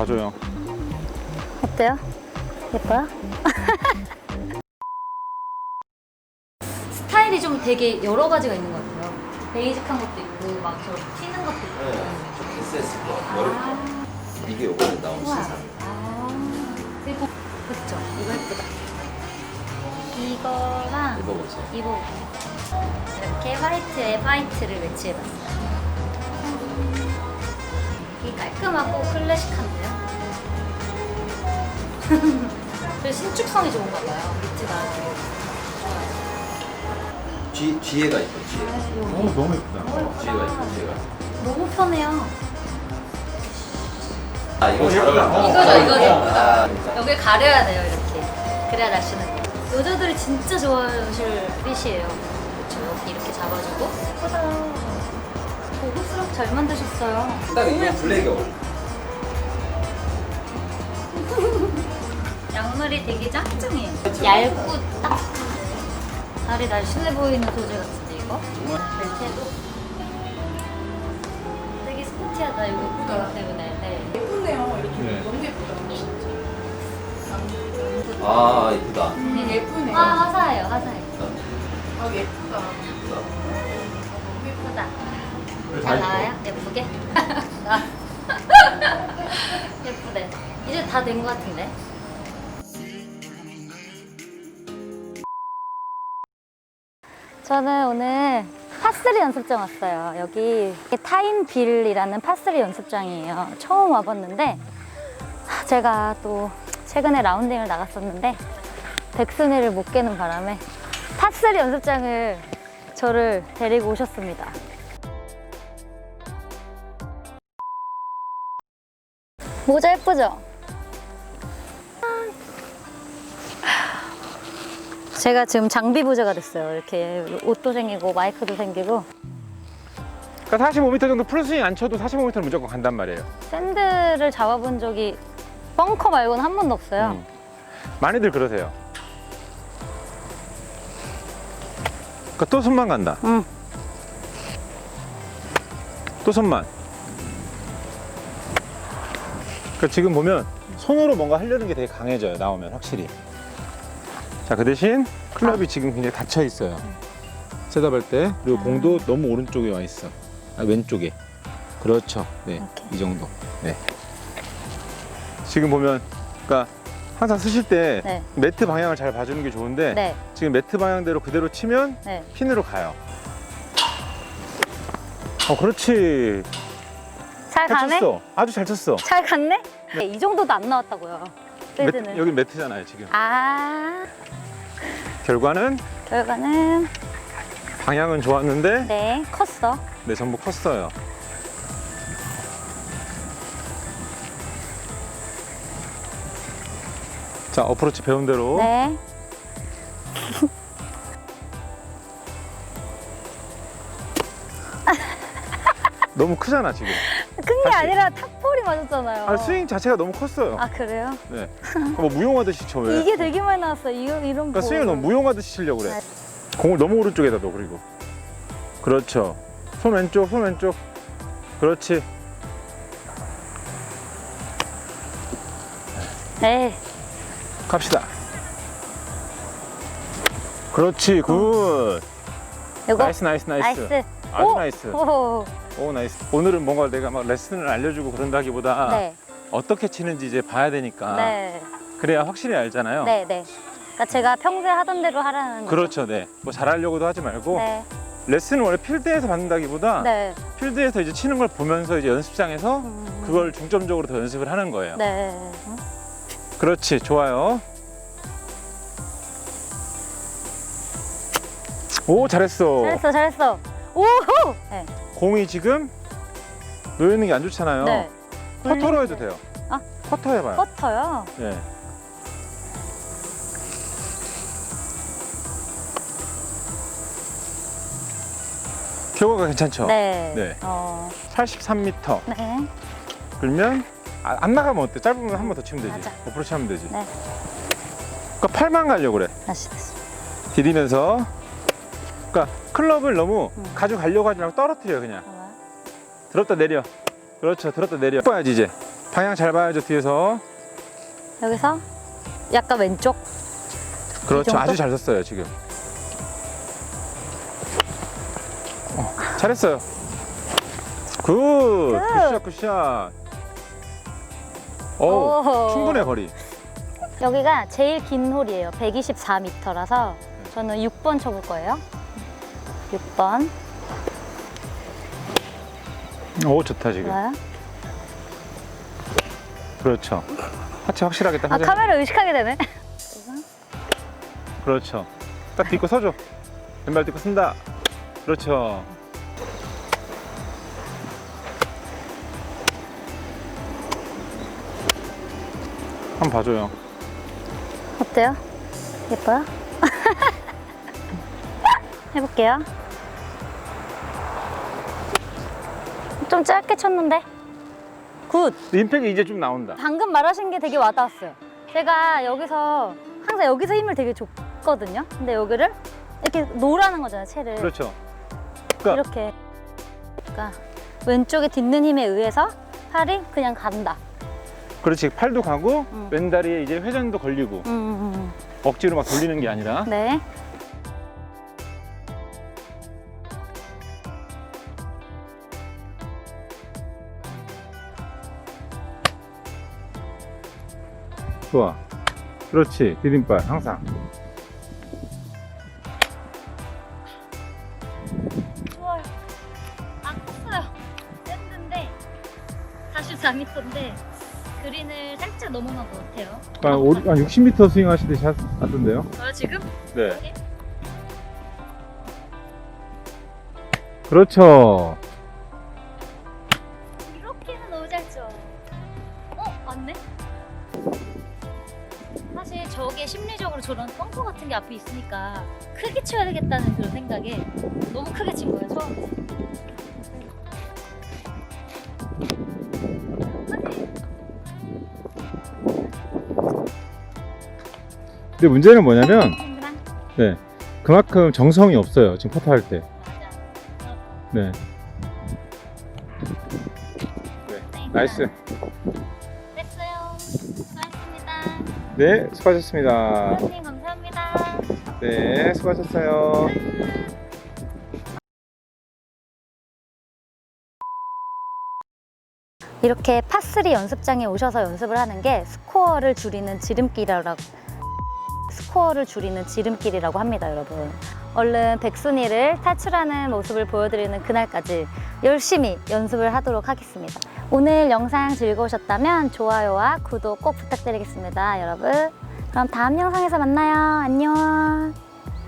봐줘요. 어때요? 예뻐요? 스타일이 좀 되게 여러 가지가 있는 것 같아요. 베이직한 것도 있고 막 저렇게 튀는 것도 있고. 네, 좀 패스했을 거 머리부터 이게 요번에 나온 우와. 신상 아, 그리고 그쵸? 이거 예쁘다. 이거랑 입어보세요 입어볼게요. 이렇게 화이트에 화이트를 매치해봤어요. 이 깔끔하고 클래식한데요? 그리고 신축성이 좋은가 봐요. 밑에가 되게. 뒤, 뒤에가 있고 뒤에가 오, 너무 예쁘다. 어, 뒤에가 있고 뒤에가 너무 편해요. 아 이거 어, 잘. 어울린다 이거죠, 이거죠. 아, 여길 가려야 돼요, 이렇게. 그래야 날씨는 거. 여자들이 진짜 좋아하실 핏이에요. 그렇죠. 여기 이렇게 잡아주고. 예쁘다. 잘 만드셨어요. 딱 이거 블랙이 어울려 양말이 되게 짱짱해요. 얇고 딱. 다리 날씬해 보이는 소재 같은데, 이거? 벨트도 되게 스포티하다, 이거 그거 때문에. 네. 예쁘네요. 이렇게 네. 너무 예쁘다. 아 이쁘다 음, 예쁘네요. 아, 화사해요, 화사해. 아, 예쁘다. 이쁘다 예쁘다. 다 잘. 나와요? 예쁘게? 나- 예쁘네. 이제 다 된 것 같은데? 저는 오늘 파스리 연습장 왔어요. 여기 타임빌이라는 파스리 연습장이에요. 처음 와봤는데 하, 제가 또 최근에 라운딩을 나갔었는데 백순위를 못 깨는 바람에 파스리 연습장을 저를 데리고 오셨습니다. 모자 예쁘죠? 제가 지금 장비 부자가 됐어요. 이렇게 옷도 생기고 마이크도 생기고 그러니까 45m 정도 풀스윙 안 쳐도 45m는 무조건 간단 말이에요. 샌드를 잡아본 적이 벙커 말고는 한 번도 없어요. 음. 많이들 그러세요. 그러니까 또 손만 간다. 응. 또 손만. 그러니까 지금 보면 손으로 뭔가 하려는 게 되게 강해져요. 나오면 확실히. 자, 그 대신 클럽이 지금 굉장히 닫혀 있어요. 셋업할 때 그리고 아. 공도 너무 오른쪽에 와 있어. 아, 왼쪽에. 그렇죠. 네. 이 정도. 네. 지금 보면, 그러니까 항상 쓰실 때 네. 매트 방향을 잘 봐주는 게 좋은데 네, 지금 매트 방향대로 그대로 치면 네. 핀으로 가요. 어, 그렇지. 잘잘 가네? 쳤어. 아주 잘 쳤어. 잘 갔네? 네, 이 정도도 안 나왔다고요. 매트, 여기 매트잖아요, 지금. 아, 결과는 결과는 방향은 좋았는데 네, 컸어. 네, 전부 컸어요. 자, 어프로치 배운 대로 네. 너무 크잖아, 지금. 큰 게 다시. 아니라 탑볼이 맞았잖아요. 아, 스윙 자체가 너무 컸어요. 아, 그래요? 네. 뭐 무용하듯이 쳐 왜? 이게 되게 많이 나왔어요. 이, 이런 그러니까 볼. 스윙을 너무 무용하듯이 치려고 그래. 아. 공을 너무 오른쪽에다 둬 그리고. 그렇죠. 손 왼쪽, 손 왼쪽. 그렇지. 네. 갑시다. 그렇지, 굿. 이거 나이스, 나이스, 나이스. 나이스. 아주 오! 나이스. 오, 오, 나이스. 오늘은 뭔가 내가 막 레슨을 알려주고 그런다기보다 네. 어떻게 치는지 이제 봐야 되니까. 네. 그래야 확실히 알잖아요. 네, 네. 그러니까 제가 평소에 하던 대로 하라는 거죠. 그렇죠, 네. 뭐 잘하려고도 하지 말고 네. 레슨은 원래 필드에서 받는다기보다 네. 필드에서 이제 치는 걸 보면서 이제 연습장에서 음. 그걸 중점적으로 더 연습을 하는 거예요. 네. 그렇지, 좋아요. 오, 잘했어. 잘했어, 잘했어. 오호! 네. 공이 지금 놓여 있는 게 안 좋잖아요. 네. 퍼터로 해도 돼요. 아? 퍼터 해봐요. 퍼터요? 네. 결과가 괜찮죠? 네. 네. 어, 83m. 네. 그러면 아, 안 나가면 어때? 짧으면 한 번 더 치면 되지. 맞아. 어프로치 하면 되지. 네. 그러니까 팔만 가려고 그래. 다시, 다시. 디디면서. 그러니까 클럽을 너무 음. 가져가려고 하지 말고 떨어뜨려 그냥. 잠깐만. 들었다 내려. 그렇죠. 들었다 내려. 봐야지 이제. 방향 잘 봐야죠 뒤에서. 여기서 약간 왼쪽. 그렇죠. 아주 잘 섰어요 지금. 어, 잘했어요. 굿. 굿샷 굿샷. 오, 오호. 충분해 거리. 여기가 제일 긴 홀이에요. 124m라서 저는 6번 쳐볼 거예요. 6번. 오 좋다 지금. 좋아요. 그렇죠. 하체 확실하게 딱 아, 하자. 카메라 의식하게 되네. 그렇죠. 딱 딛고 서줘. 왼발 딛고 쓴다. 그렇죠. 한번 봐줘요. 어때요? 예뻐요? 해볼게요. 좀 짧게 쳤는데. 굿! 임팩이 이제 좀 나온다. 방금 말하신 게 되게 와닿았어요. 제가 여기서 항상 여기서 힘을 되게 줬거든요. 근데 여기를 이렇게 놓으라는 거잖아요, 채를. 그렇죠. 그러니까 이렇게. 그러니까 왼쪽에 딛는 힘에 의해서 팔이 그냥 간다. 그렇지. 팔도 가고 음. 왼다리에 이제 회전도 걸리고 음, 음, 음. 억지로 막 돌리는 게 아니라 네. 좋아. 그렇지. 디딤발 항상. 좋아요. 아, 컸어요. 샌드인데 44m인데 그린을 살짝 넘어간 것 같아요. 한, 오- 한 60m 스윙 하시듯이 하- 하던데요? 아, 지금? 네. 그렇죠. 심리적으로 저런 벙커 같은 게 앞에 있으니까 크게 쳐야 되겠다는 그런 생각에 너무 크게 친 거예요, 처음에. 근데 문제는 뭐냐면 네. 그만큼 정성이 없어요. 지금 퍼트 할 때. 맞아. 네. 네. 나이스. 네, 수고하셨습니다. 선생님 감사합니다. 네, 수고하셨어요. 이렇게 파3 연습장에 오셔서 연습을 하는 게 스코어를 줄이는 지름길이라고 스코어를 줄이는 지름길이라고 합니다, 여러분. 얼른 백순이를 탈출하는 모습을 보여드리는 그날까지 열심히 연습을 하도록 하겠습니다. 오늘 영상 즐거우셨다면 좋아요와 구독 꼭 부탁드리겠습니다, 여러분. 그럼 다음 영상에서 만나요. 안녕.